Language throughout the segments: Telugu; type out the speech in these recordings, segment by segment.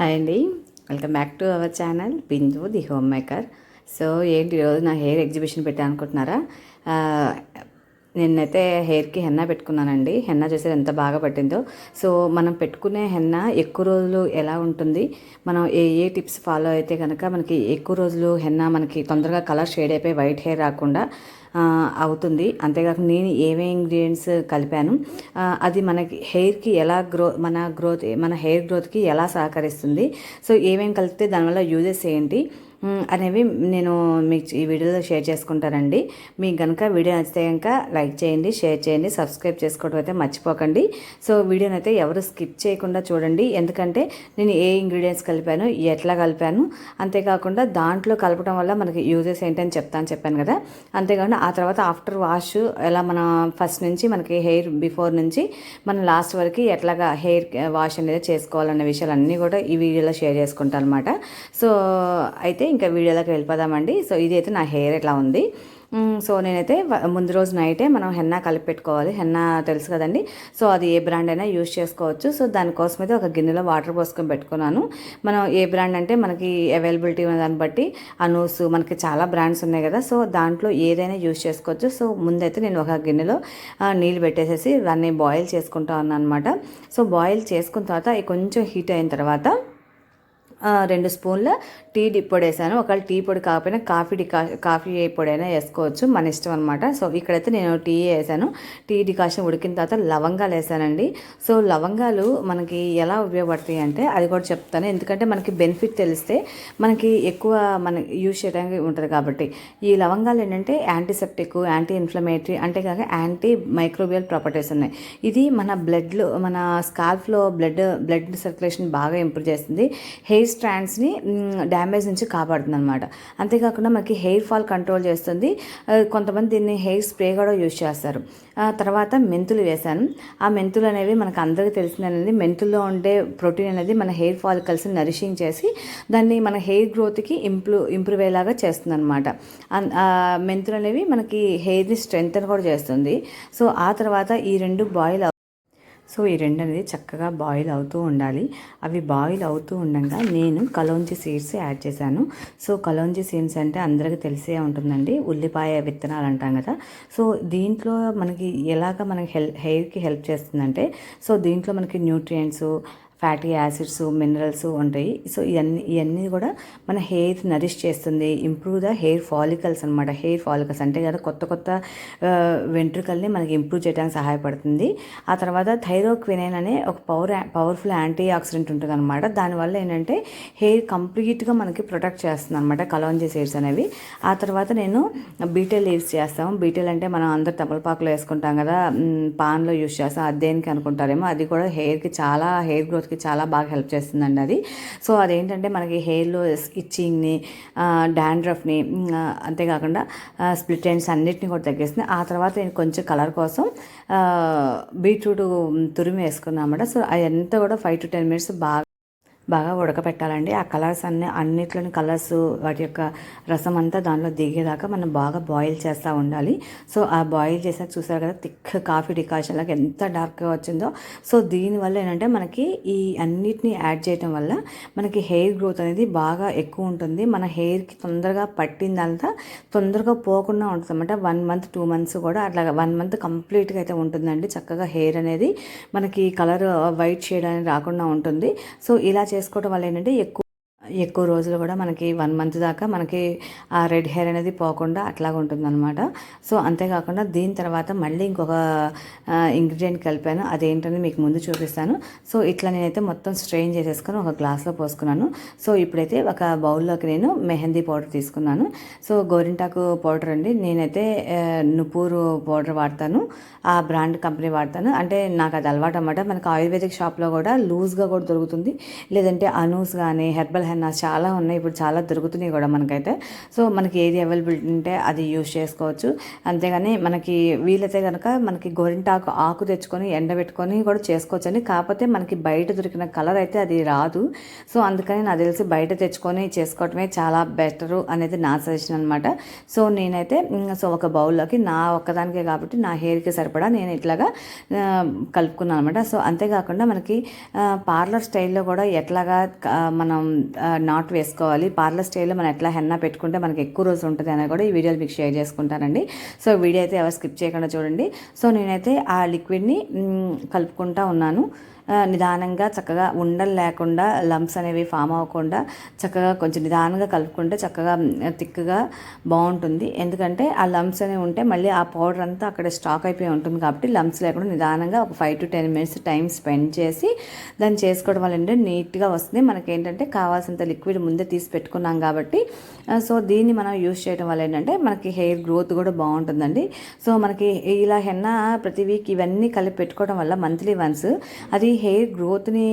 హాయ్ అండి. Welcome back to our channel Bindu the homemaker. So ఏంటి ఈరోజు నా హెయిర్ ఎగ్జిబిషన్ పెట్టా అనుకుంటున్నారా? నిన్నైతే హెయిర్కి హెన్నా పెట్టుకున్నానండి. హెన్నా చూసేది ఎంత బాగా పట్టిందో? సో మనం పెట్టుకునే హెన్నా ఎక్కువ రోజులు ఎలా ఉంటుంది? మనం ఏ ఏ టిప్స్ ఫాలో అయితే కనుక మనకి ఎక్కువ రోజులు హెన్నా మనకి తొందరగా కలర్ షేడ్ అయిపోయి వైట్ హెయిర్ రాకుండా అవుతుంది. అంతేకాకుండా నేను ఏమేమి ఇంగ్రీడియంట్స్ కలిపాను అది మనకి హెయిర్కి ఎలా గ్రో మన గ్రోత్ మన హెయిర్ గ్రోత్కి ఎలా సహకరిస్తుంది. సో ఏమేమి కలిపితే దానివల్ల యూజెస్ ఏంటి అనేవి నేను మీకు ఈ వీడియోలో షేర్ చేసుకుంటానండి. మీకు కనుక వీడియో నచ్చితే కనుక లైక్ చేయండి షేర్ చేయండి సబ్స్క్రైబ్ చేసుకోవడం అయితే మర్చిపోకండి. సో వీడియోని అయితే ఎవరు స్కిప్ చేయకుండా చూడండి. ఎందుకంటే నేను ఏ ఇంగ్రీడియంట్స్ కలిపాను ఎట్లా కలిపాను అంతేకాకుండా దాంట్లో కలపడం వల్ల మనకి యూజెస్ ఏంటని చెప్తాను చెప్పాను కదా. అంతేకాకుండా ఆ తర్వాత ఆఫ్టర్ వాష్ ఎలా మన ఫస్ట్ నుంచి మనకి హెయిర్ బిఫోర్ నుంచి మనం లాస్ట్ వరకు ఎట్లాగా హెయిర్ వాష్ అనేది చేసుకోవాలన్న విషయాలన్నీ కూడా ఈ వీడియోలో షేర్ చేసుకుంటాను అనమాట సో అయితే ఇంకా వీడియోలోకి వెళ్ళిపోదామండి. సో ఇది అయితే నా హెయిర్ ఎట్లా ఉంది. సో నేనైతే ముందు రోజు నైటే మనం హెన్నా కలిపి పెట్టుకోవాలి. హెన్నా తెలుసు కదండి. సో అది ఏ బ్రాండ్ అయినా యూజ్ చేసుకోవచ్చు. సో దానికోసం అయితే ఒక గిన్నెలో వాటర్ పోసుకొని పెట్టుకున్నాను. మనం ఏ బ్రాండ్ అంటే మనకి అవైలబిలిటీ ఉన్న దాన్ని బట్టి అనూస్ మనకి చాలా బ్రాండ్స్ ఉన్నాయి కదా. సో దాంట్లో ఏదైనా యూజ్ చేసుకోవచ్చు. సో ముందైతే నేను ఒక గిన్నెలో నీళ్ళు పెట్టేసేసి దాన్ని బాయిల్ చేసుకుంటా ఉన్నాను అనమాట సో బాయిల్ చేసుకున్న తర్వాత కొంచెం హీట్ అయిన తర్వాత రెండు స్పూన్ల టీ డి పొడి వేసాను. ఒకవేళ టీ పొడి కాకపోయినా కాఫీ డికా కాఫీ పొడి అయినా వేసుకోవచ్చు. మన ఇష్టం అనమాట సో ఇక్కడైతే నేను టీ వేసాను. టీ డికాషన్ ఉడికిన తర్వాత లవంగాలు వేసానండి. సో లవంగాలు మనకి ఎలా ఉపయోగపడతాయి అంటే అది కూడా చెప్తాను. ఎందుకంటే మనకి బెనిఫిట్ తెలిస్తే మనకి ఎక్కువ మన యూజ్ చేయడానికి ఉంటుంది కాబట్టి. ఈ లవంగాలు ఏంటంటే యాంటీసెప్టిక్ యాంటీ ఇన్ఫ్లమేటరీ అంటే కాక యాంటీ మైక్రోబియల్ ప్రాపర్టీస్ ఉన్నాయి. ఇది మన బ్లడ్లో మన స్కాల్ఫ్లో బ్లడ్ బ్లడ్ సర్క్యులేషన్ బాగా ఇంప్రూవ్ చేస్తుంది. హెయిర్ స్ట్రాండ్స్ని డ్యామేజ్ నుంచి కాపాడుతుంది అనమాట అంతేకాకుండా మనకి హెయిర్ ఫాల్ కంట్రోల్ చేస్తుంది. కొంతమంది దీన్ని హెయిర్ స్ప్రే కూడా యూజ్ చేస్తారు. ఆ తర్వాత మెంతులు వేశాను. ఆ మెంతులు అనేవి మనకు అందరికీ తెలిసింది అనేది మెంతుల్లో ఉండే ప్రోటీన్ అనేది మన హెయిర్ ఫాల్ కలిసి నరిషింగ్ చేసి దాన్ని మన హెయిర్ గ్రోత్కి ఇంప్రూవ్ ఇంప్రూవ్ అయ్యేలాగా చేస్తుంది అనమాట మెంతులు అనేవి మనకి హెయిర్ని స్ట్రెంగ్తన్ కూడా చేస్తుంది. సో ఆ తర్వాత ఈ రెండు బాయిల్ సో ఈ రెండు అనేది చక్కగా బాయిల్ అవుతూ ఉండాలి. అవి బాయిల్ అవుతూ ఉండగా నేను కలోంజి సీడ్స్ యాడ్ చేశాను. సో కలోంజి సీడ్స్ అంటే అందరికీ తెలిసే ఉంటుందండి. ఉల్లిపాయ విత్తనాలు అంటాం కదా. సో దీంట్లో మనకి ఎలాగ మనకి హెల్ హెయిర్కి హెల్ప్ చేస్తుందంటే సో దీంట్లో మనకి న్యూట్రియంట్స్ ఫ్యాటీ యాసిడ్స్ మినరల్స్ ఉంటాయి. సో ఇవన్నీ ఇవన్నీ కూడా మన హెయిర్ నరిష్ చేస్తుంది. ఇంప్రూవ్ ద హెయిర్ ఫాలికల్స్ అనమాట హెయిర్ ఫాలికల్స్ అంటే కదా కొత్త కొత్త వెంట్రుకల్ని మనకి ఇంప్రూవ్ చేయడానికి సహాయపడుతుంది. ఆ తర్వాత థైరోక్వినైన్ అనే ఒక పవర్ పవర్ఫుల్ యాంటీ ఆక్సిడెంట్ ఉంటుంది అనమాట దానివల్ల ఏంటంటే హెయిర్ కంప్లీట్గా మనకి ప్రొటెక్ట్ చేస్తుంది అనమాట కలాంజీ హెయిర్స్ అనేవి. ఆ తర్వాత నేను బీటెల్ లీవ్స్ చేస్తాము. బీటెల్ అంటే మనం అందరు తమలపాకులో వేసుకుంటాం కదా పాన్లో యూస్ చేస్తాం. అది దేనికి అనుకుంటారేమో అది కూడా హెయిర్కి చాలా హెయిర్ గ్రోత్ గ్రోత్కి చాలా బాగా హెల్ప్ చేస్తుందండి అది. సో అదేంటంటే మనకి హెయిర్లో ఇచ్చింగ్ని డాండ్రఫ్ని అంతేకాకుండా స్ప్లిట్ ఎండ్స్ అన్నిటిని కూడా తగ్గిస్తుంది. ఆ తర్వాత నేను కొంచెం కలర్ కోసం బీట్రూట్ తురిమి వేసుకున్నాం అన్నమాట సో అదంతా కూడా ఫైవ్ టు టెన్ మినిట్స్ బాగా బాగా ఉడకపెట్టాలండి. ఆ కలర్స్ అన్ని అన్నిట్లోని కలర్స్ వాటి యొక్క రసం అంతా దాంట్లో దిగేదాకా మనం బాగా బాయిల్ చేస్తూ ఉండాలి. సో ఆ బాయిల్ చేసాక చూసారు కదా థిక్ కాఫీ డికాషన్ లాగా ఎంత డార్క్గా వచ్చిందో. సో దీనివల్ల ఏంటంటే మనకి ఈ అన్నిటిని యాడ్ చేయడం వల్ల మనకి హెయిర్ గ్రోత్ అనేది బాగా ఎక్కువ ఉంటుంది. మన హెయిర్కి తొందరగా పట్టిందంతా తొందరగా పోకుండా ఉంటుంది అనమాట వన్ మంత్ టూ మంత్స్ కూడా అట్లా వన్ మంత్ కంప్లీట్గా అయితే ఉంటుందండి. చక్కగా హెయిర్ అనేది మనకి కలర్ వైట్ షేడ్ అనేది రాకుండా ఉంటుంది. సో ఇలా చేసుకోవడం వల్ల ఏంటంటే ఎక్కువ ఎక్కువ రోజులు కూడా మనకి వన్ మంత్ దాకా మనకి ఆ రెడ్ హెయిర్ అనేది పోకుండా అట్లాగా ఉంటుందన్నమాట. సో అంతేకాకుండా దీని తర్వాత మళ్ళీ ఇంకొక ఇంగ్రీడియంట్ కలిపాను. అదేంటని మీకు ముందు చూపిస్తాను. సో ఇట్లా నేనైతే మొత్తం స్ట్రెయిన్ చేసేసుకొని ఒక గ్లాస్లో పోసుకున్నాను. సో ఇప్పుడైతే ఒక బౌల్లోకి నేను మెహందీ పౌడర్ తీసుకున్నాను. సో గోరింటాకు పౌడర్ అండి. నేనైతే నుపూరు పౌడర్ వాడతాను. ఆ బ్రాండ్ కంపెనీ వాడతాను. అంటే నాకు అది అలవాటు అన్నమాట మనకు ఆయుర్వేదిక్ షాప్లో కూడా లూజ్గా కూడా దొరుకుతుంది. లేదంటే అనూస్ కానీ హెర్బల్ హెన్నా చాలా ఉన్నాయి. ఇప్పుడు చాలా దొరుకుతున్నాయి కూడా మనకైతే. సో మనకి ఏది అవైలబిలిటీ ఉంటే అది యూజ్ చేసుకోవచ్చు. అంతేగాని మనకి వీలైతే కనుక మనకి గోరింటాకు ఆకు తెచ్చుకొని ఎండబెట్టుకొని కూడా చేసుకోవచ్చు అని కాకపోతే మనకి బయట దొరికిన కలర్ అయితే అది రాదు. సో అందుకని నాకు తెలిసి బయట తెచ్చుకొని చేసుకోవటమే చాలా బెటరు అనేది నా సజెషన్ అనమాట సో నేనైతే సో ఒక బౌల్లోకి నా ఒక్కదానికే కాబట్టి నా హెయిర్కి సరిపడా నేను ఇట్లాగా కలుపుకున్నాను అనమాట సో అంతేకాకుండా మనకి పార్లర్ స్టైల్లో కూడా ఎట్లాగా మనం నాట్ వేసుకోవాలి. పార్లర్ స్టైల్లో మనం ఎట్లా హెన్నా పెట్టుకుంటే మనకి ఎక్కువ రోజు ఉంటుంది అని కూడా ఈ వీడియోలు మీకు షేర్ చేసుకుంటానండి. సో వీడియో అయితే ఎవరు స్కిప్ చేయకుండా చూడండి. సో నేనైతే ఆ లిక్విడ్ని కలుపుకుంటా ఉన్నాను. నిదానంగా చక్కగా ఉండలు లేకుండా లంప్స్ అనేవి ఫామ్ అవ్వకుండా చక్కగా కొంచెం నిదానంగా కలుపుకుంటే చక్కగా థిక్గా బాగుంటుంది. ఎందుకంటే ఆ లంప్స్ అనేవి ఉంటే మళ్ళీ ఆ పౌడర్ అంతా అక్కడ స్టాక్ అయిపోయి ఉంటుంది కాబట్టి లంప్స్ లేకుండా నిదానంగా ఒక five to ten minutes time spend చేసి దాన్ని చేసుకోవడం వల్ల ఏంటంటే నీట్గా వస్తుంది. మనకి ఏంటంటే కావాల్సినంత లిక్విడ్ ముందే తీసి పెట్టుకున్నాం కాబట్టి సో దీన్ని మనం యూస్ చేయడం వల్ల ఏంటంటే మనకి హెయిర్ గ్రోత్ కూడా బాగుంటుందండి. సో మనకి ఇలా హెన్న ప్రతి వీక్ ఇవన్నీ కలిపి పెట్టుకోవడం వల్ల మంత్లీ వన్స్ అది హెయిర్ గ్రోత్ని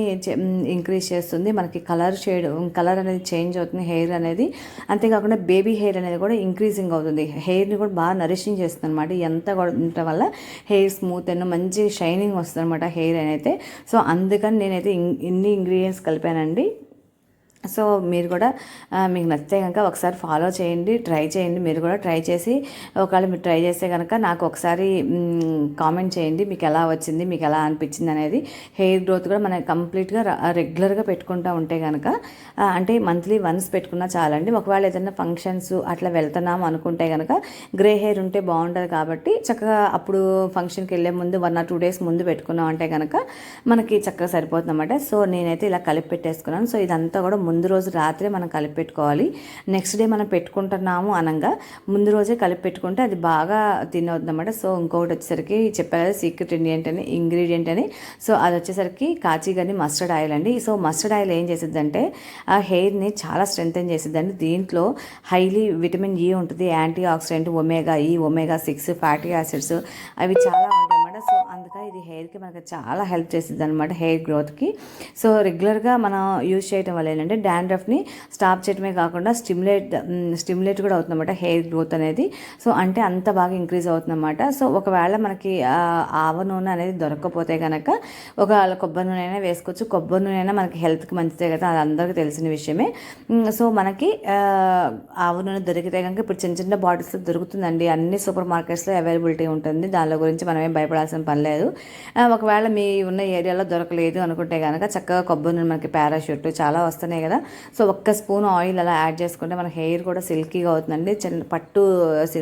ఇంక్రీజ్ చేస్తుంది. మనకి కలర్ షేడ్ కలర్ అనేది చేంజ్ అవుతుంది. హెయిర్ అనేది అంతేకాకుండా బేబీ హెయిర్ అనేది కూడా ఇంక్రీజింగ్ అవుతుంది. హెయిర్ని కూడా బాగా నరిషింగ్ చేస్తుంది అనమాట ఎంత కూడా ఉండటం వల్ల హెయిర్ స్మూత్ అండ్ మంచి షైనింగ్ వస్తుంది అనమాట హెయిర్ అయితే. సో అందుకని నేనైతే ఇన్ని ఇంగ్రీడియంట్స్ కలిపానండి. సో మీరు కూడా మీకు నచ్చితే కనుక ఒకసారి ఫాలో చేయండి ట్రై చేయండి. మీరు కూడా ట్రై చేసి ఒకవేళ మీరు ట్రై చేస్తే కనుక నాకు ఒకసారి కామెంట్ చేయండి. మీకు ఎలా వచ్చింది మీకు ఎలా అనిపించింది అనేది. హెయిర్ గ్రోత్ కూడా మనం కంప్లీట్గా రెగ్యులర్గా పెట్టుకుంటూ ఉంటే కనుక అంటే మంత్లీ వన్స్ పెట్టుకున్నా చాలండి. ఒకవేళ ఏదైనా ఫంక్షన్స్ అట్లా వెళ్తున్నాం అనుకుంటే కనుక గ్రే హెయిర్ ఉంటే బాగుంటుంది కాబట్టి చక్కగా అప్పుడు ఫంక్షన్కి వెళ్ళే ముందు వన్ ఆర్ టూ డేస్ ముందు పెట్టుకున్నాం అంటే కనుక మనకి చక్కగా సరిపోతుంది అన్నమాట సో నేనైతే ఇలా కలిపి పెట్టేసుకున్నాను. సో ఇదంతా కూడా ముందు రోజు రాత్రే మనం కలిపి పెట్టుకోవాలి నెక్స్ట్ డే మనం పెట్టుకుంటున్నాము అనగా ముందు రోజే కలిపి పెట్టుకుంటే అది బాగా తినవద్దన్నమాట సో ఇంకొకటి వచ్చేసరికి చెప్పారు కదా సీక్రెట్ ఇండియంట్ అని ఇంగ్రీడియంట్ అని. సో అది వచ్చేసరికి కాచిగని మస్టర్డ్ ఆయిల్ అండి. సో మస్టర్డ్ ఆయిల్ ఏం చేసిద్దంటే ఆ హెయిర్ని చాలా స్ట్రెంగ్తన్ చేసిద్దండి. దీంట్లో హైలీ విటమిన్ ఈ ఉంటుంది antioxidant omega E omega six fatty acids అవి చాలా ఉంటాయి. సో అందుకని ఇది హెయిర్కి మనకి చాలా హెల్ప్ చేస్తుంది అనమాట హెయిర్ గ్రోత్కి సో రెగ్యులర్గా మనం యూజ్ చేయడం వల్ల ఏంటంటే డాండ్రఫ్ని స్టాప్ చేయడమే కాకుండా స్టిమ్యులేట్ స్టిమ్యులేట్ కూడా అవుతుందన్నమాట హెయిర్ గ్రోత్ అనేది. సో అంటే అంత బాగా ఇంక్రీజ్ అవుతుందన్నమాట. సో ఒకవేళ మనకి ఆవ నూనె అనేది దొరకకపోతే కనుక ఒక కొబ్బరి నూనె అయినా వేసుకోవచ్చు. కొబ్బరి నూనె అయినా మనకి హెల్త్కి మంచిదే కదా. అది అందరికీ తెలిసిన విషయమే. సో మనకి ఆవ నూనె దొరికితే కనుక ఇప్పుడు చిన్న చిన్న బాటిల్స్ దొరుకుతుందండి. అన్ని సూపర్ మార్కెట్స్లో అవైలబిలిటీ ఉంటుంది. దానిలో గురించి మనమే భయపడాలి భయపడాల్సిన పని లేదు. ఒకవేళ మీ ఉన్న ఏరియాలో దొరకలేదు అనుకుంటే కనుక చక్కగా కొబ్బరి నూనె మనకి పారాషూట్ చాలా వస్తున్నాయి కదా. సో ఒక్క స్పూన్ ఆయిల్ అలా యాడ్ చేసుకుంటే మన హెయిర్ కూడా సిల్కీగా అవుతుందండి. చిన్న పట్టు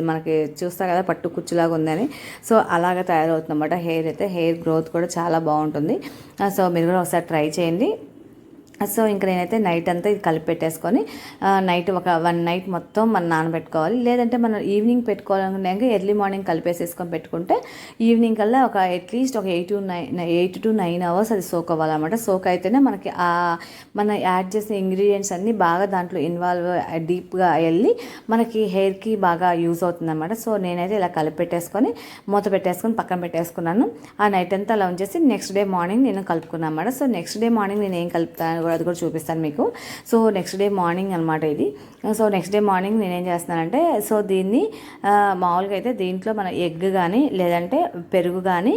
మనకి చూస్తా కదా పట్టు కుచ్చులాగా ఉందని. సో అలాగ తయారవుతుందన్నమాట హెయిర్ అయితే. హెయిర్ గ్రోత్ కూడా చాలా బాగుంటుంది. సో మీరు కూడా ఒకసారి ట్రై చేయండి. సో ఇంకా నేనైతే నైట్ అంతా ఇది కలిపి పెట్టేసుకొని నైట్ ఒక వన్ నైట్ మొత్తం మనం నానబెట్టుకోవాలి. లేదంటే మనం ఈవినింగ్ పెట్టుకోవాలనుకున్నాక ఎర్లీ మార్నింగ్ కలిపేసేసుకొని పెట్టుకుంటే ఈవినింగ్ కల్లా ఒక అట్లీస్ట్ ఒక eight to nine eight to nine hours అది సోక్ అవ్వాలన్నమాట. సోక్ అయితేనే మనకి ఆ మన యాడ్ చేసిన ఇంగ్రీడియంట్స్ అన్నీ బాగా దాంట్లో ఇన్వాల్వ్ డీప్గా వెళ్ళి మనకి హెయిర్కి బాగా యూజ్ అవుతుందన్నమాట. సో నేనైతే ఇలా కలిపి పెట్టేసుకొని మూత పెట్టేసుకొని పక్కన పెట్టేసుకున్నాను. ఆ నైట్ అంతా అలా ఉంచేసి నెక్స్ట్ డే మార్నింగ్ నేను కలుపుకున్నాను అన్నమాట. సో నెక్స్ట్ డే మార్నింగ్ నేను ఏం కలుపుతాను కూడా అది కూడా చూపిస్తాను మీకు. సో నెక్స్ట్ డే మార్నింగ్ అనమాట ఇది. సో నెక్స్ట్ డే మార్నింగ్ నేనేం చేస్తున్నానంటే సో దీన్ని మామూలుగా అయితే దీంట్లో మన ఎగ్ కానీ లేదంటే పెరుగు కానీ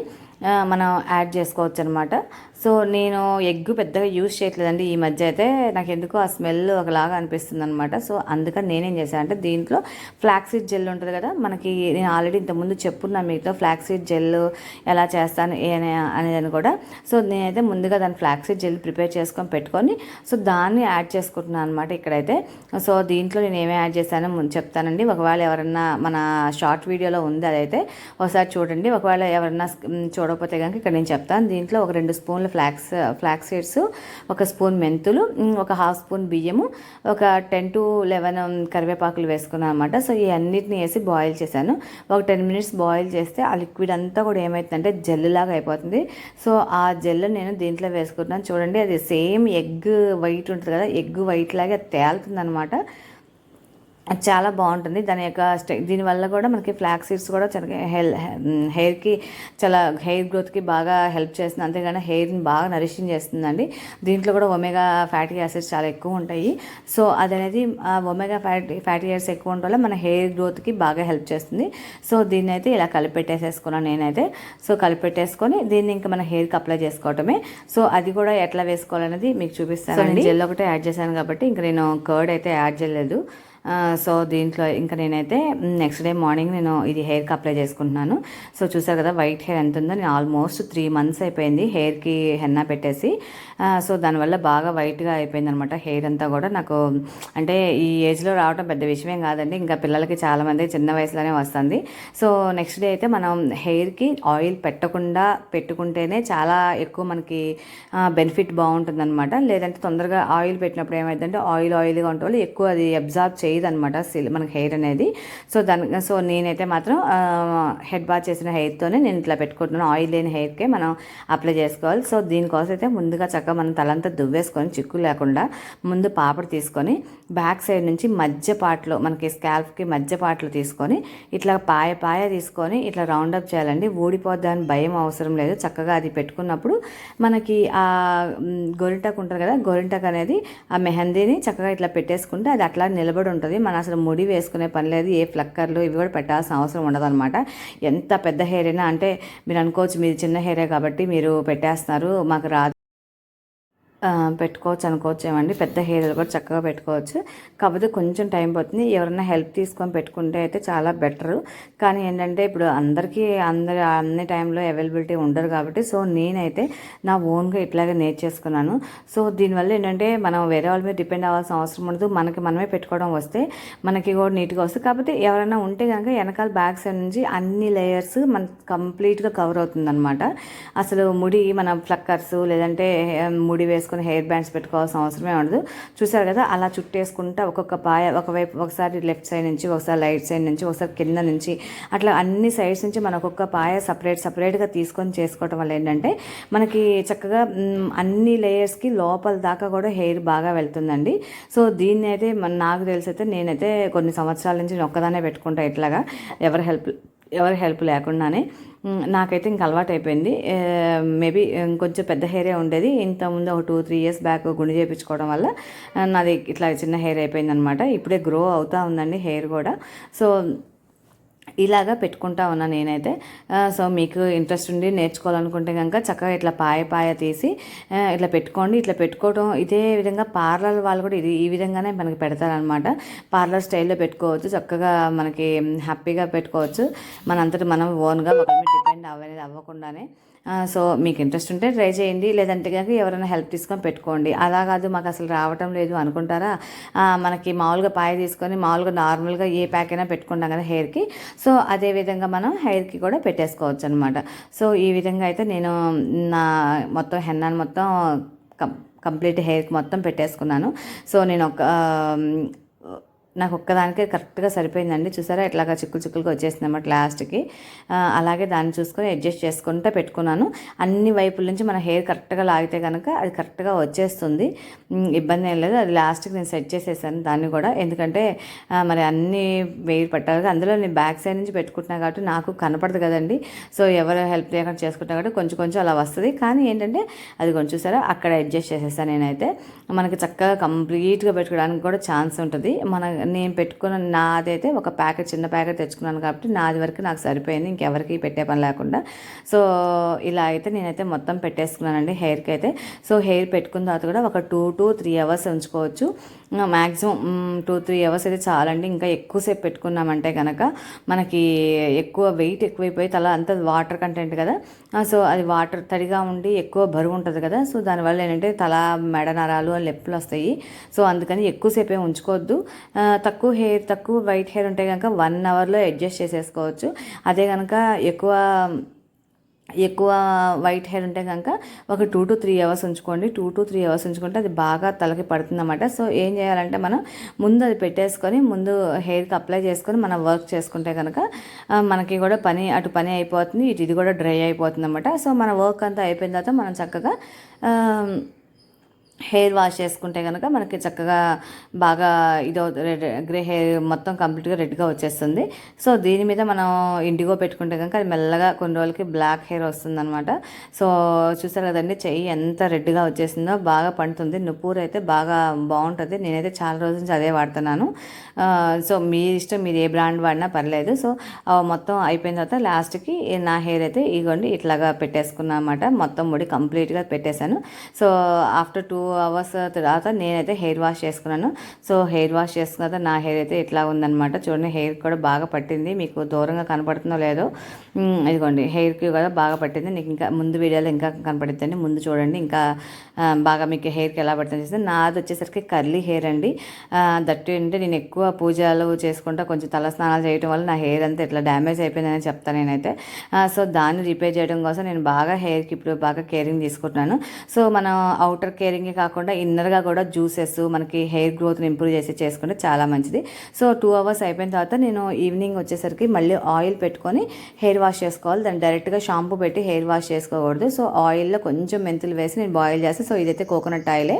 మనం యాడ్ చేసుకోవచ్చు అనమాట సో నేను ఎగ్ పెద్దగా యూజ్ చేయట్లేదండి. ఈ మధ్య అయితే నాకు ఎందుకో ఆ స్మెల్ ఒకలాగా అనిపిస్తుంది అనమాట సో అందుకని నేనేం చేశాను అంటే దీంట్లో ఫ్లాక్సీడ్ జెల్ ఉంటుంది కదా మనకి నేను ఆల్రెడీ ఇంతకుముందు చెప్పున్నా మీతో ఫ్లాక్సీడ్ జెల్ ఎలా చేస్తాను ఏ అనేదని కూడా. సో నేనైతే ముందుగా దాని ఫ్లాక్సీడ్ జెల్ ప్రిపేర్ చేసుకొని పెట్టుకొని సో దాన్ని యాడ్ చేసుకుంటున్నాను అనమాట ఇక్కడైతే. సో దీంట్లో నేను ఏమేమి యాడ్ చేశానో ముందు చెప్తానండి. ఒకవేళ ఎవరన్నా మన షార్ట్ వీడియోలో ఉంది అదైతే ఒకసారి చూడండి. ఒకవేళ ఎవరన్నా చూడ చూడకపోతే కనుక ఇక్కడ నేను చెప్తాను. దీంట్లో ఒక రెండు స్పూన్ల ఫ్లాక్స్ ఫ్లాక్స్ సీడ్స్ ఒక స్పూన్ మెంతులు ఒక హాఫ్ స్పూన్ బియ్యము ఒక టెన్ టు లెవెన్ కరివేపాకులు వేసుకున్నాను అనమాట సో ఈ అన్నిటిని వేసి బాయిల్ చేశాను. ఒక టెన్ మినిట్స్ బాయిల్ చేస్తే ఆ లిక్విడ్ అంతా కూడా ఏమవుతుందంటే జెల్లాగా అయిపోతుంది. సో ఆ జెల్ నేను దీంట్లో వేసుకుంటున్నాను. చూడండి అది సేమ్ ఎగ్ వైట్ ఉంటుంది కదా ఎగ్ వైట్ లాగే తేలుతుంది అనమాట చాలా బాగుంటుంది. దాని యొక్క స్టె దీనివల్ల కూడా మనకి ఫ్లాక్ సీడ్స్ కూడా చాలా హెల్ హెయిర్కి చాలా హెయిర్ గ్రోత్కి బాగా హెల్ప్ చేస్తుంది. అంతేగాని హెయిర్ని బాగా నరిషింగ్ చేస్తుందండి. దీంట్లో కూడా ఒమేగా ఫ్యాటీ యాసిడ్స్ చాలా ఎక్కువ ఉంటాయి. సో అది అనేది ఒమేగా ఫ్యాటీ ఫ్యాటీ యాసిడ్స్ ఎక్కువ ఉండడం వల్ల మన హెయిర్ గ్రోత్కి బాగా హెల్ప్ చేస్తుంది. సో దీన్ని అయితే ఇలా కలిపెట్టేసేసుకున్నాను నేనైతే. సో కలిపెట్టేసుకొని దీన్ని ఇంకా మన హెయిర్కి అప్లై చేసుకోవటమే. సో అది కూడా ఎట్లా వేసుకోవాలనేది మీకు చూపిస్తాను జెల్ ఒకటే యాడ్ చేశాను కాబట్టి ఇంకా నేను కర్డ్ అయితే యాడ్ చేయలేదు. సో దీంట్లో ఇంకా నేనైతే నెక్స్ట్ డే మార్నింగ్ నేను ఇది హెయిర్కి అప్లై చేసుకుంటున్నాను. సో చూసారు కదా వైట్ హెయిర్ ఎంత ఉందో నేను ఆల్మోస్ట్ త్రీ మంత్స్ అయిపోయింది హెయిర్కి హెన్నా పెట్టేసి. సో దానివల్ల బాగా వైట్గా అయిపోయింది అనమాట హెయిర్ అంతా కూడా నాకు. అంటే ఈ ఏజ్లో రావడం పెద్ద విషయమేం కాదండి ఇంకా పిల్లలకి చాలామంది చిన్న వయసులోనే వస్తుంది. సో నెక్స్ట్ డే అయితే మనం హెయిర్కి ఆయిల్ పెట్టకుండా పెట్టుకుంటేనే చాలా ఎక్కువ మనకి బెనిఫిట్ బాగుంటుంది అనమాట లేదంటే తొందరగా ఆయిల్ పెట్టినప్పుడు ఏమైందంటే ఆయిల్ ఆయిల్గా ఉంటే ఎక్కువ అది అబ్జార్బ్ చేయదనమాట మనకి హెయిర్ అనేది. సో దాని సో నేనైతే మాత్రం హెడ్ బాత్ చేసిన హెయిర్తోనే నేను ఇట్లా పెట్టుకుంటున్నాను. ఆయిల్ లేని హెయిర్కే మనం అప్లై చేసుకోవాలి. సో దీనికోసం అయితే ముందుగా చక్కగా మనం తలంతా దువ్వేసుకొని చిక్కు లేకుండా ముందు పాపడు తీసుకొని బ్యాక్ సైడ్ నుంచి మధ్య పాటలో మనకి స్కాల్ఫ్కి మధ్య పాటలు తీసుకొని ఇట్లా పాయ పాయ తీసుకొని ఇట్లా రౌండ్ అప్ చేయాలండి. ఊడిపోద్దని భయం అవసరం లేదు. చక్కగా అది పెట్టుకున్నప్పుడు మనకి ఆ గొరింటకు ఉంటుంది కదా గొరింటకు అనేది ఆ మెహందీని చక్కగా ఇట్లా పెట్టేసుకుంటే అది అట్లా నిలబడి ఉంటుంది. మనం అసలు ముడి వేసుకునే పని లేదు. ఏ ఫ్లక్కర్లు ఇవి కూడా పెట్టాల్సిన అవసరం ఉండదన్నమాట. ఎంత పెద్ద హెయిర్ అయినా అంటే మీరు అనుకోవచ్చు మీరు చిన్న హెయిరే కాబట్టి మీరు పెట్టేస్తున్నారు. మాకు రాదు. పెట్టుకోవచ్చు అనుకోవచ్చు ఏమండి. పెద్ద హెయిర్ కూడా చక్కగా పెట్టుకోవచ్చు. కాకపోతే కొంచెం టైం పడుతుంది. ఎవరైనా హెల్ప్ తీసుకొని పెట్టుకుంటే అయితే చాలా బెటర్. కానీ ఏంటంటే ఇప్పుడు అందరికీ అందరి అన్ని టైంలో అవైలబిలిటీ ఉండరు కాబట్టి సో నేనైతే నా ఓన్గా ఇట్లాగే నేర్చేసుకున్నాను సో దీనివల్ల ఏంటంటే మనం వేరే వాళ్ళ మీద డిపెండ్ అవ్వాల్సిన అవసరం ఉండదు. మనకి మనమే పెట్టుకోవడం వస్తే మనకి కూడా నీట్గా వస్తుంది. కాకపోతే ఎవరైనా ఉంటే కనుక వెనకాల బ్యాక్ సైడ్ నుంచి అన్ని లేయర్స్ మన కంప్లీట్గా కవర్ అవుతుంది అనమాట అసలు ముడి మన ఫ్లక్కర్స్ లేదంటే ముడి వేసుకు వేసుకొని హెయిర్ బ్యాండ్స్ పెట్టుకోవాల్సిన అవసరమే ఉండదు. చూసారు కదా అలా చుట్టేసుకుంటా ఒక్కొక్క పాయ ఒకవైపు ఒకసారి లెఫ్ట్ సైడ్ నుంచి ఒకసారి రైట్ సైడ్ నుంచి ఒకసారి కింద నుంచి అట్లా అన్ని సైడ్స్ నుంచి మనం ఒక్కొక్క పాయ సపరేట్ సపరేట్గా తీసుకొని చేసుకోవటం వల్ల ఏంటంటే మనకి చక్కగా అన్ని లేయర్స్కి లోపల దాకా కూడా హెయిర్ బాగా వెళ్తుందండి. సో దీన్ని అయితే మన నాకు తెలిసి అయితే నేనైతే కొన్ని సంవత్సరాల నుంచి నేను ఒక్కదానే పెట్టుకుంటా ఇట్లాగా. ఎవరి హెల్ప్ ఎవరి హెల్ప్ లేకుండానే. నాకైతే ఇంక అలవాటు అయిపోయింది. మేబీ ఇంకొంచెం పెద్ద హెయిరే ఉండేది. ఇంతకుముందు ముందు ఒక టూ త్రీ ఇయర్స్ బ్యాక్ గుండె చేయించుకోవడం వల్ల నాది ఇట్లా చిన్న హెయిర్ అయిపోయింది అనమాట ఇప్పుడే గ్రో అవుతూ ఉందండి హెయిర్ కూడా. సో ఇలాగా పెట్టుకుంటా ఉన్నా నేనైతే. సో మీకు ఇంట్రెస్ట్ ఉండి నేర్చుకోవాలనుకుంటే కనుక చక్కగా ఇట్లా పాయ పాయ తీసి ఇట్లా పెట్టుకోండి. ఇట్లా పెట్టుకోవడం ఇదే విధంగా పార్లర్ వాళ్ళు కూడా ఇది ఈ విధంగానే మనకి పెడతారనమాట పార్లర్ స్టైల్లో పెట్టుకోవచ్చు చక్కగా మనకి హ్యాపీగా పెట్టుకోవచ్చు. మనంతటి మనం ఓన్గా ఒకరి డిపెండ్ అవ్వనేది అవ్వకుండానే. సో మీకు ఇంట్రెస్ట్ ఉంటే ట్రై చేయండి. లేదంటే కనుక ఎవరైనా హెల్ప్ తీసుకొని పెట్టుకోండి. అలా కాదు మాకు అసలు రావటం లేదు అనుకుంటారా? మనకి మామూలుగా పాయ తీసుకొని మామూలుగా నార్మల్గా ఏ ప్యాక్ అయినా పెట్టుకుంటాం కదా హెయిర్కి. సో అదే విధంగా మనం హెయిర్కి కూడా పెట్టేసుకోవచ్చు అనమాట సో ఈ విధంగా అయితే నేను నా మొత్తం హెన్నాను మొత్తం కంప్లీట్ హెయిర్కి మొత్తం పెట్టేసుకున్నాను. సో నేను ఒక నాకు ఒక్కదానికే కరెక్ట్గా సరిపోయిందండి. చూసారా? ఇట్లాగా చిక్కులు చిక్కులుగా వచ్చేసింది అన్నమాట లాస్ట్కి. అలాగే దాన్ని చూసుకొని అడ్జస్ట్ చేసుకుంటూ పెట్టుకున్నాను. అన్ని వైపుల నుంచి మన హెయిర్ కరెక్ట్గా లాగితే కనుక అది కరెక్ట్గా వచ్చేస్తుంది. ఇబ్బంది ఏం లేదు. అది లాస్ట్కి నేను సెట్ చేసేసాను దాన్ని కూడా. ఎందుకంటే మరి అన్ని వేరు పట్టాలి అందులో నేను బ్యాక్ సైడ్ నుంచి పెట్టుకుంటున్నా కాబట్టి నాకు కనపడదు కదండి. సో ఎవరు హెల్ప్ లేకుండా చేసుకుంటున్నా కాబట్టి కొంచెం కొంచెం అలా వస్తుంది. కానీ ఏంటంటే అది కొంచెం చూసారా? అక్కడ అడ్జస్ట్ చేసేసాను నేనైతే. మనకి చక్కగా కంప్లీట్గా పెట్టుకోవడానికి కూడా ఛాన్స్ ఉంటుంది. మన నేను పెట్టుకున్న నాదైతే ఒక ప్యాకెట్ చిన్న ప్యాకెట్ తెచ్చుకున్నాను కాబట్టి నాది వరకు నాకు సరిపోయింది. ఇంకెవరికి పెట్టే పని లేకుండా. సో ఇలా అయితే నేనైతే మొత్తం పెట్టేసుకున్నానండి హెయిర్కి అయితే. సో హెయిర్ పెట్టుకున్న తర్వాత కూడా ఒక టూ టు త్రీ అవర్స్ ఉంచుకోవచ్చు. మ్యాక్సిమం టూ త్రీ అవర్స్ అయితే చాలండి. ఇంకా ఎక్కువసేపు పెట్టుకున్నామంటే కనుక మనకి ఎక్కువ వెయిట్ ఎక్కువైపోయి తల అంత వాటర్ కంటెంట్ కదా. సో అది వాటర్ తడిగా ఉండి ఎక్కువ బరువు ఉంటుంది కదా. సో దానివల్ల ఏంటంటే తల మెడ నరాలు లెప్పులు వస్తాయి. సో అందుకని ఎక్కువసేపే ఉంచుకోవద్దు. తక్కువ హెయిర్ తక్కువ వైట్ హెయిర్ ఉంటే కనుక వన్ అవర్లో అడ్జస్ట్ చేసేసుకోవచ్చు. అదే కనుక ఎక్కువ ఎక్కువ వైట్ హెయిర్ ఉంటే కనుక ఒక టూ టు త్రీ అవర్స్ ఉంచుకోండి. టూ టు త్రీ అవర్స్ ఉంచుకుంటే అది బాగా తలకి పడుతుందన్నమాట. సో ఏం చేయాలంటే మనం ముందు అది పెట్టేసుకొని ముందు హెయిర్కి అప్లై చేసుకొని మనం వర్క్ చేసుకుంటే కనుక మనకి కూడా పని అటు పని అయిపోతుంది ఇటు ఇది కూడా డ్రై అయిపోతుంది అనమాట సో మన వర్క్ అంతా అయిపోయిన తర్వాత మనం చక్కగా హెయిర్ వాష్ చేసుకుంటే కనుక మనకి చక్కగా బాగా ఇదో రెడ్ గ్రే హెయిర్ మొత్తం కంప్లీట్గా రెడ్గా వచ్చేస్తుంది. సో దీని మీద మనం ఇండిగో పెట్టుకుంటే కనుక అది మెల్లగా కొన్ని రోజులకి బ్లాక్ హెయిర్ వస్తుంది అనమాట సో చూసారు కదండి చెయ్యి ఎంత రెడ్గా వచ్చేసిందో బాగా పండుతుంది. నుప్పూరు అయితే బాగా బాగుంటుంది. నేనైతే చాలా రోజుల నుంచి అదే వాడుతున్నాను. సో మీ ఇష్టం మీరు ఏ బ్రాండ్ వాడినా పర్లేదు. సో మొత్తం అయిపోయిన తర్వాత లాస్ట్కి నా హెయిర్ అయితే ఇగోండి ఇట్లాగా పెట్టేసుకున్నా అనమాట మొత్తం ముడి కంప్లీట్గా పెట్టేశాను. సో ఆఫ్టర్ టూ అవర్స్ తర్వాత నేనైతే హెయిర్ వాష్ చేసుకున్నాను. సో హెయిర్ వాష్ చేసుకున్న తర్వాత నా హెయిర్ అయితే ఇట్లా ఉందనమాట చూడండి హెయిర్ కూడా బాగా పట్టింది. మీకు దూరంగా కనపడుతుందో లేదో ఇదిగోండి హెయిర్కి కూడా బాగా పట్టింది. నీకు ఇంకా ముందు వీడియోలో ఇంకా కనపడుతుంది ముందు చూడండి ఇంకా బాగా మీకు హెయిర్కి ఎలా పడుతుంది చేస్తే నాది వచ్చేసరికి కర్లీ హెయిర్ అండి. దట్టు అంటే నేను ఎక్కువ పూజలు చేసుకుంటా కొంచెం తల స్నానాలు చేయడం వల్ల నా హెయిర్ అంతా ఇట్లా డ్యామేజ్ అయిపోయిందని చెప్తాను నేనైతే. సో దాన్ని రిపేర్ చేయడం కోసం నేను బాగా హెయిర్కి ఇప్పుడు బాగా కేరింగ్ తీసుకుంటున్నాను. సో మనం అవుటర్ కేరింగే కాకుండా ఇన్నర్గా కూడా జ్యూసెస్ మనకి హెయిర్ గ్రోత్ని ఇంప్రూవ్ చేసి చేసుకుంటే చాలా మంచిది. సో టూ అవర్స్ అయిపోయిన తర్వాత నేను ఈవినింగ్ వచ్చేసరికి మళ్ళీ ఆయిల్ పెట్టుకొని హెయిర్ వాష్ చేసుకోవాలి. దాన్ని డైరెక్ట్గా షాంపూ పెట్టి హెయిర్ వాష్ చేసుకోకూడదు. సో ఆయిల్లో కొంచెం మెంతులు వేసి నేను బాయిల్ చేసి సో ఇదైతే కోకోనట్ ఆయిలే.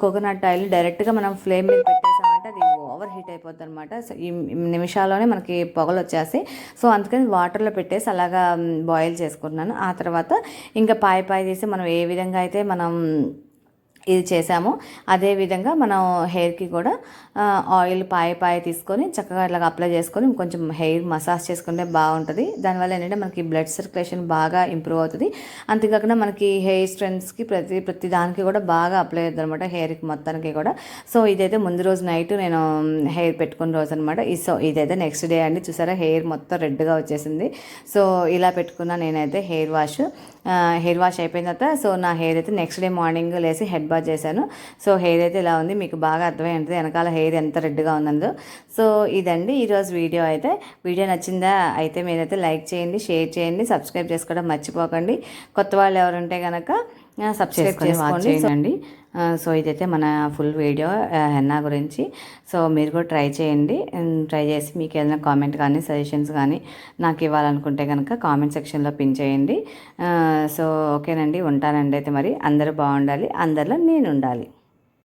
కోకోనట్ ఆయిల్ డైరెక్ట్గా మనం ఫ్లేమ్ మీద పెట్టేసామంటే అది ఓవర్ హీట్ అయిపోద్ది అనమాట సో ఈ నిమిషాల్లోనే మనకి పొగలు వచ్చేసి సో అందుకని వాటర్లో పెట్టేసి అలాగా బాయిల్ చేసుకుంటున్నాను ఆ తర్వాత ఇంకా పాయ పాయ తీసి మనం ఏ విధంగా అయితే మనం ఇది చేసాము. అదేవిధంగా మనం హెయిర్కి కూడా ఆయిల్ పాయ పాయ తీసుకొని చక్కగా ఇట్లా అప్లై చేసుకొని కొంచెం హెయిర్ మసాజ్ చేసుకుంటే బాగుంటుంది. దానివల్ల ఏంటంటే మనకి బ్లడ్ సర్క్యులేషన్ బాగా ఇంప్రూవ్ అవుతుంది. అంతేకాకుండా మనకి హెయిర్ స్ట్రెంత్స్కి ప్రతి ప్రతి దానికి కూడా బాగా అప్లై అవుతుంది అనమాట హెయిర్కి మొత్తానికి కూడా. సో ఇదైతే ముందు రోజు నైట్ నేను హెయిర్ పెట్టుకున్న రోజు అనమాట సో ఇదైతే నెక్స్ట్ డే అండి. చూసారా? హెయిర్ మొత్తం రెడ్గా వచ్చేసింది. సో ఇలా పెట్టుకున్న నేనైతే హెయిర్ వాష్ హెయిర్ వాష్ అయిపోయిన తర్వాత సో నా హెయిర్ అయితే నెక్స్ట్ డే మార్నింగ్ లేసి హెడ్ బాత్ చేశాను. సో హెయిర్ అయితే ఇలా ఉంది. మీకు బాగా అర్థమై ఉంటుంది వెనకాల హెయిర్ ఎంత రెడ్గా ఉందో సో ఇదండి ఈరోజు వీడియో అయితే. వీడియో నచ్చిందా అయితే మీరైతే లైక్ చేయండి షేర్ చేయండి సబ్స్క్రైబ్ చేసుకోవడం మర్చిపోకండి. కొత్త వాళ్ళు ఎవరుంటే కనుక సబ్స్క్రైబ్ చేసుకోండి. చేయండి. సో ఇదైతే మన ఫుల్ వీడియో హెన్నా గురించి. సో మీరు కూడా ట్రై చేయండి. ట్రై చేసి మీకు ఏదైనా కామెంట్ కానీ సజెషన్స్ కానీ నాకు ఇవ్వాలనుకుంటే కనుక కామెంట్ సెక్షన్లో పిన్ చేయండి. సో ఓకేనండి. ఉంటానండి అయితే మరి. అందరూ బాగుండాలి. అందరిలో నేను ఉండాలి.